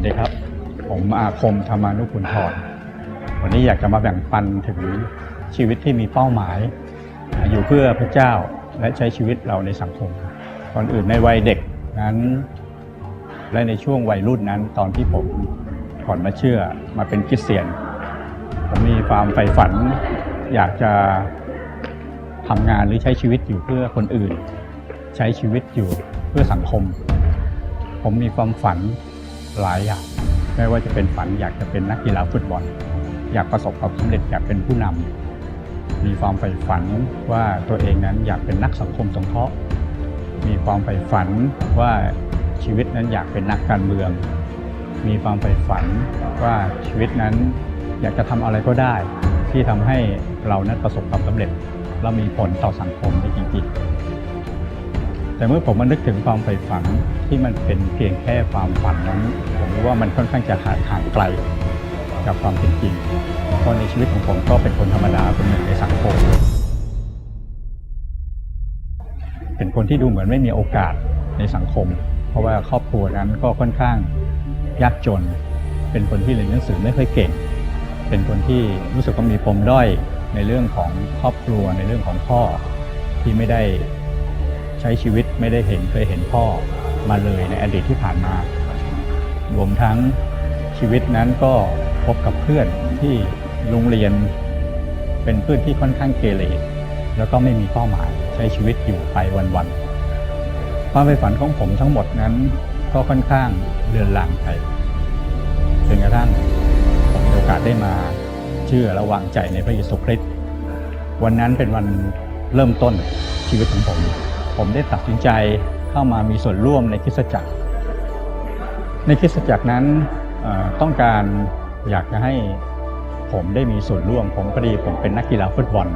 วัสดีครับ ผมอาคมธรรมานุคุณทรวันนี้อยากจะมาแบ่งปันถึงชีวิตที่มีเป้าหมาย อยู่เพื่อพระเจ้าและใช้ชีวิตเราในสังคมก่อนอื่นในวัยเด็กนั้น และในช่วงวัยรุ่นนั้น ตอนที่ผมก่อนมาเชื่อมาเป็นคริสเตียน ผมมีความใฝ่ฝัน อยากจะทำงานหรือใช้ชีวิตอยู่เพื่อคนอื่น ใช้ชีวิตอยู่เพื่อสังคม ผมมีความฝัน หลายอย่างไม่ว่าจะเป็นฝันอยากจะเป็นนักกีฬาฟุตบอล อยากประสบความสำเร็จอยากเป็นผู้นำมีความใฝ่ฝันว่าตัวเองนั้นอยากเป็นนักสังคมสงเคราะห์มีความใฝ่ฝันว่าชีวิตนั้นอยากเป็นนักการเมือง มีความใฝ่ฝันว่าชีวิตนั้นอยากจะทำอะไรก็ได้ ที่ทำให้เรานั้นประสบความสำเร็จ และมีผลต่อสังคมได้จริงๆ แต่เมื่อผมมานึกถึงความใฝ่ฝันที่มันเป็นเพียงแค่ความฝันนั้นผมว่ามันค่อนข้างจะห่างห่างไกลกับความเป็นจริงเพราะในชีวิตของผมก็เป็นคนธรรมดาคนหนึ่งในสังคม เป็นคนที่ดูเหมือนไม่มีโอกาสในสังคม เพราะว่าครอบครัวนั้นก็ค่อนข้างยากจน เป็นคนที่เรียนหนังสือไม่ค่อยเก่ง เป็นคนที่รู้สึกว่ามีปมด้อยในเรื่องของครอบครัวในเรื่องของพ่อที่ไม่ได้ ใช้ชีวิตไม่ได้เห็นเคยเห็นพ่อมาเลยในอดีตที่ผ่านมา รวมทั้งชีวิตนั้นก็พบกับเพื่อนที่โรงเรียน เป็นเพื่อนที่ค่อนข้างเกเรแล้วก็ไม่มีเป้าหมายใช้ชีวิตอยู่ไปวันๆความใฝ่ฝันของผมทั้งหมดนั้นก็ค่อนข้างเลือนลางไปจนกระทั่งผมมีโอกาสได้มาเชื่อและวางใจในพระเยซูคริสต์วันนั้นเป็นวันเริ่มต้นชีวิตของผม ผมได้ตัดสินใจเข้ามามีส่วนร่วมในคิสจักร ในคิสจักรนั้นต้องการอยากจะให้ผมได้มีส่วนร่วม ผมพอดีผมเป็นนักกีฬาฟุตบอล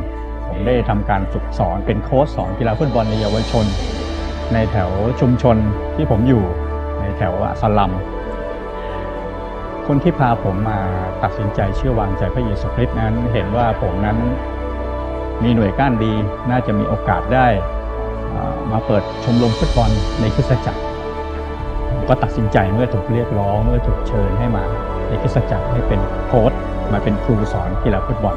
ผมได้ทำการฝึกสอนเป็นโค้ชสอนกีฬาฟุตบอลในเยาวชน ในแถวชุมชนที่ผมอยู่ในแถวสลัม คนที่พาผมมาตัดสินใจเชื่อวางใจพระเยซูคริสต์นั้น เห็นว่าผมนั้นมีหน่วยก้านดีน่าจะมีโอกาสได้ มาเปิดชมรมฟุตบอลในคริสตจักรก็ตัดสินใจเมื่อถูกเรียกร้องเมื่อถูกเชิญให้มาในคริสตจักรให้เป็นโค้ชมาเป็นครูสอนกีฬาฟุตบอล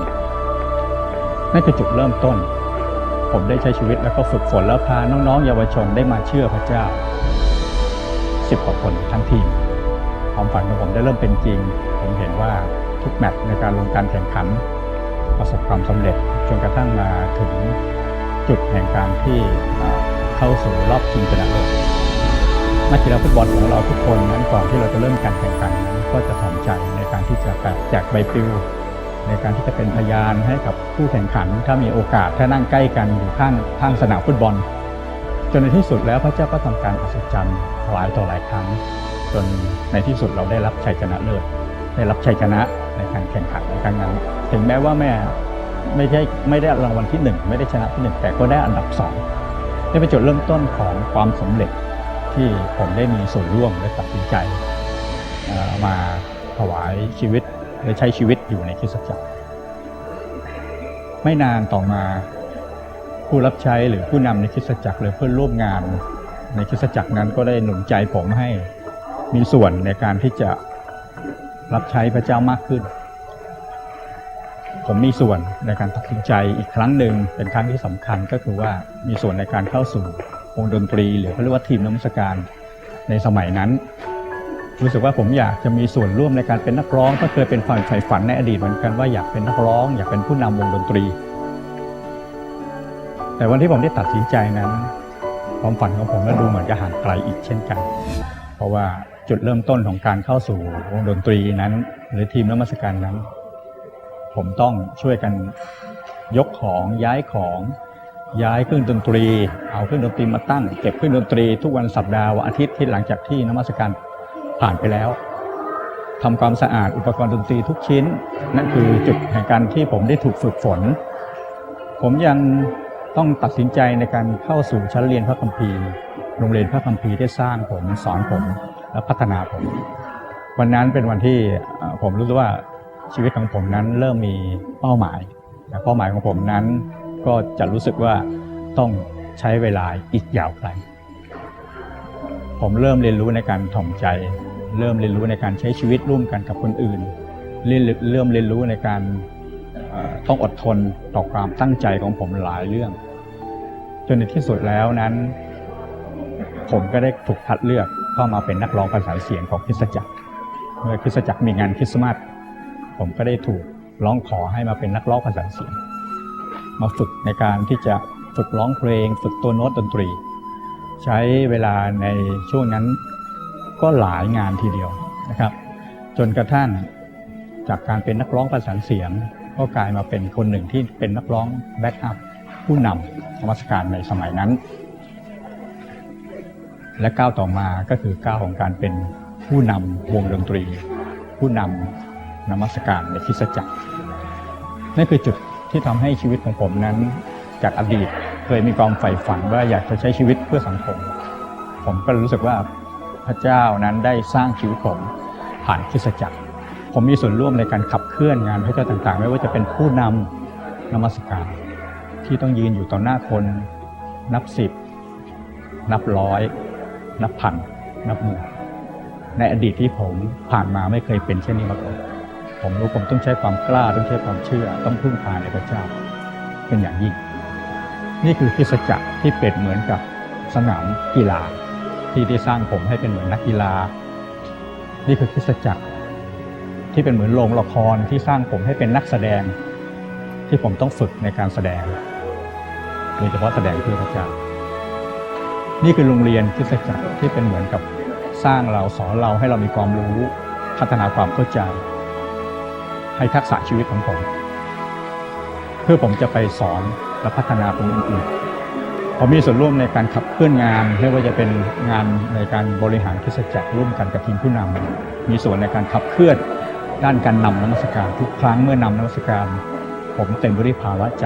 นั่นคือจุดเริ่มต้น ผมได้ใช้ชีวิตแล้วก็ฝึกฝนแล้วพาน้องๆ เยาวชนได้มาเชื่อพระเจ้าสิบกว่าคนทั้งทีมความฝันของผมได้เริ่มเป็นจริง ผมเห็นว่าทุกแมตช์ในการลงการแข่งขัน ประสบความสำเร็จจนกระทั่งมาถึง จุดแห่งการที่เข้าสู่รอบชิงชนะเลิศนักกีฬาฟุตบอลของเราทุกคนนั้นก่อนที่เราจะเริ่มการแข่งขันนั้นก็จะถอมใจในการที่จะแจกใบปลิวในการที่จะเป็นพยานให้กับผู้แข่งขัน ถ้ามีโอกาสถ้านั่งใกล้กันอยู่ข้างข้างสนามฟุตบอล จนในที่สุดแล้วพระเจ้าก็ทำการอัศจรรย์หลายต่อหลายครั้ง จนในที่สุดเราได้รับชัยชนะเลิศได้รับชัยชนะในการแข่งขันในครั้งนั้น ถึงแม้ว่าแม่ ไม่ใช่ไม่ได้รางวัลที่หนึ่งไม่ได้ชนะที่หนึ่งแต่ก็ได้อันดับสองนี่เป็นจุดเริ่มต้นของความสำเร็จที่ผมได้มีส่วนร่วมและตัดสินใจมาถวายชีวิตและใช้ชีวิตอยู่ในคริสตจักร ไม่นานต่อมาผู้รับใช้หรือผู้นำในคริสตจักรหรือเพื่อนร่วมงานในคริสตจักรนั้นก็ได้หนุนใจผมให้มีส่วนในการที่จะรับใช้พระเจ้ามากขึ้น ผมมีส่วนในการตัดสินใจอีกครั้งหนึ่งเป็นครั้งที่สำคัญก็คือว่ามีส่วนในการเข้าสู่วงดนตรี หรือเขาเรียกว่าทีมนักมิสการในสมัยนั้น รู้สึกว่าผมอยากจะมีส่วนร่วมในการเป็นนักร้อง ก็เคยเป็นฝันใฝ่ฝันในอดีตเหมือนกันว่าอยากเป็นนักร้อง อยากเป็นผู้นำวงดนตรี แต่วันที่ผมได้ตัดสินใจนั้น ความฝันของผมก็ดูเหมือนจะห่างไกลอีกเช่นกัน เพราะว่าจุดเริ่มต้นของการเข้าสู่วงดนตรีนั้น หรือทีมนักมัสการนั้น ผมต้องช่วยกันยกของย้ายของย้ายเครื่องดนตรี เอาเครื่องดนตรีมาตั้ง เก็บเครื่องดนตรีทุกวันสัปดาห์วันอาทิตย์ที่หลังจากที่นมัสการผ่านไปแล้วทำความสะอาดอุปกรณ์ดนตรีทุกชิ้น นั่นคือจุดแห่งการที่ผมได้ถูกฝึกฝน ผมยังต้องตัดสินใจในการเข้าสู่ชั้นเรียนพระคัมภีร์ โรงเรียนพระคัมภีร์ได้สร้างผมสอนผมและพัฒนาผม วันนั้นเป็นวันที่ผมรู้สึกว่า ชีวิตของผมนั้นเริ่มมีเป้าหมายและเป้าหมายของผมนั้น ก็จะรู้สึกว่าต้องใช้เวลาอีกยาวไกลผมเริ่มเรียนรู้ในการถ่อมใจ เริ่มเรียนรู้ในการใช้ชีวิตร่วมกันกับคนอื่นเร,เริ่มเรียนรู้ในการต้องอดทนต่อความตั้งใจของผมหลายเรื่อง จนในที่สุดแล้วนั้น ผมก็ได้ถูกคัดเลือกเข้ามาเป็นนักร้องประสานเสียงของคริสตจักร เมื่อคริสตจักรมีงานคริสต์มาส ผมก็ได้ถูกร้องขอให้มาเป็นนักร้องประสานเสียง มาฝึกในการที่จะฝึกร้องเพลง ฝึกตัวโน้ตดนตรี ใช้เวลาในช่วงนั้นก็หลายงานทีเดียวนะครับ จนกระทั่งจากการเป็นนักร้องประสานเสียง ก็กลายมาเป็นคนหนึ่งที่เป็นนักร้องแบ็กอัพผู้นำนมัสการในสมัยนั้น และก้าวต่อมาก็คือก้าวของการเป็นผู้นำวงดนตรี ผู้นำ นมัสการในคริสตจักรนั่นคือจุดที่ทำให้ชีวิตของผมนั้น จากอดีตเคยมีความใฝ่ฝันว่าอยากจะใช้ชีวิตเพื่อสังคม ผมก็รู้สึกว่าพระเจ้านั้นได้สร้างชีวิตผมผ่านคริสตจักร ผมมีส่วนร่วมในการขับเคลื่อนงานพระเจ้าต่างๆ ไม่ว่าจะเป็นผู้นำนมัสการ ที่ต้องยืนอยู่ต่อหน้าคนนับสิบ นับร้อย นับพัน นับหมื่นในอดีตที่ผมผ่านมาไม่เคยเป็นเช่นนี้มาก่อน ผมรู้ผมต้องใช้ความกล้าต้องใช้ความเชื่อ ต้องพึ่งพาในพระเจ้า เป็นอย่างยิ่ง นี่คือคริสจักรที่เป็นเหมือนกับสนามกีฬา ที่ได้สร้างผมให้เป็นเหมือนนักกีฬา นี่คือคริสจักร ที่เป็นเหมือนโรงละครที่สร้างผมให้เป็นนักแสดง ที่ผมต้องฝึกในการแสดงโดยเฉพาะแสดงเพื่อพระเจ้า นี่คือโรงเรียนคริสจักรที่เป็นเหมือนกับสร้างเราสอนเราให้เรามีความรู้พัฒนาความเข้าใจ ให้ทักษะชีวิตของผม เพื่อผมจะไปสอนและพัฒนาคนอื่นๆผมมีส่วนร่วมในการขับเคลื่อนงานไม่ว่าจะเป็นงานในการบริหารคิสจักรร่วมกันกับทีมผู้นำมีส่วนในการขับเคลื่อนด้านการนำนมัสการทุกครั้งเมื่อนำนมัสการ ผมเต็มไปด้วยภาวะใจ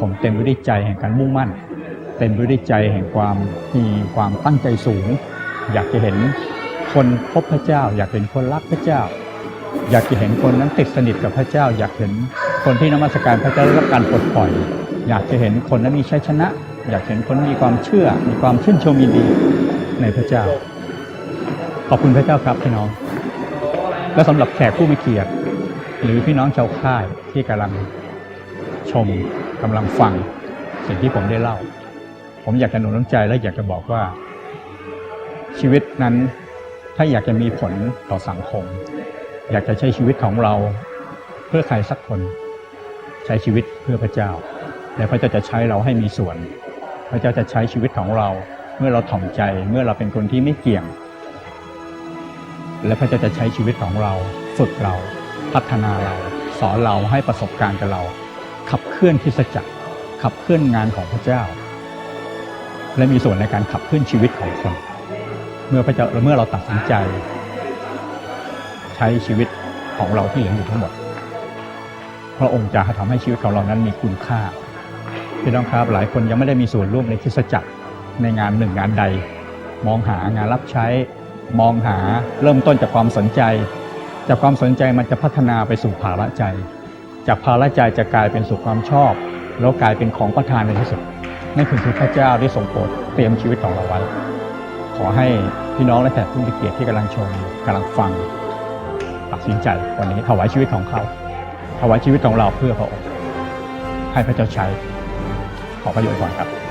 ผมเต็มไปด้วยใจแห่งการมุ่งมั่น เต็มไปด้วยใจแห่งความมีความตั้งใจสูง อยากจะเห็นคนพบพระเจ้า อยากเห็นคนรักพระเจ้า อยากจะเห็นคนนั้นติดสนิทกับพระเจ้า อยากเห็นคนที่นมัสการพระเจ้าได้รับการปลดปล่อย อยากจะเห็นคนนั้นมีชัยชนะ อยากเห็นคนมีความเชื่อ มีความชื่นชมยินดีในพระเจ้า ขอบคุณพระเจ้าครับพี่น้อง และสำหรับแขกผู้มีเกียรติ หรือพี่น้องชาวค่ายที่กำลังชมกำลังฟังสิ่งที่ผมได้เล่า ผมอยากจะหนุนน้ำใจและอยากจะบอกว่าชีวิตนั้นถ้าอยากจะมีผลต่อสังคม อยากจะใช้ชีวิตของเราเพื่อใครสักคน ใช้ชีวิตเพื่อพระเจ้า และพระเจ้าจะใช้เราให้มีส่วน พระเจ้าจะใช้ชีวิตของเรา เมื่อเราถ่อมใจเมื่อเราเป็นคนที่ไม่เกี่ยง และพระเจ้าจะใช้ชีวิตของเราฝึกเรา พัฒนาเรา สอนเราให้ประสบการณ์กับเรา ขับเคลื่อนคิสจักร ขับเคลื่อนงานของพระเจ้า และมีส่วนในการขับเคลื่อนชีวิตของคน เมื่อพระเจ้าเมื่อเราตัดสินใจ ใช้ชีวิตของเราที่เหลืออยู่ทั้งหมด พระองค์จะทำให้ชีวิตของเรานั้นมีคุณค่าพี่น้องครับหลายคนยังไม่ได้มีส่วนร่วมในคริสตจักรในงานหนึ่งงานใด มองหางานรับใช้ มองหาเริ่มต้นจากความสนใจ จากความสนใจมันจะพัฒนาไปสู่ภาระใจ จากภาระใจจะกลายเป็นสู่ความชอบ แล้วกลายเป็นของประทานในที่สุดนั่นคือที่พระเจ้าได้ทรงโปรดเตรียมชีวิตของเราไว้ขอให้พี่น้องและแขกผู้มีเกียรติที่กำลังชมกำลังฟัง สินใจวันนี้ถวายชีวิตของเขาถวายชีวิตของเราเพื่อพระองค์ให้พระเจ้าใช้ขอประโยชน์ก่อนครับ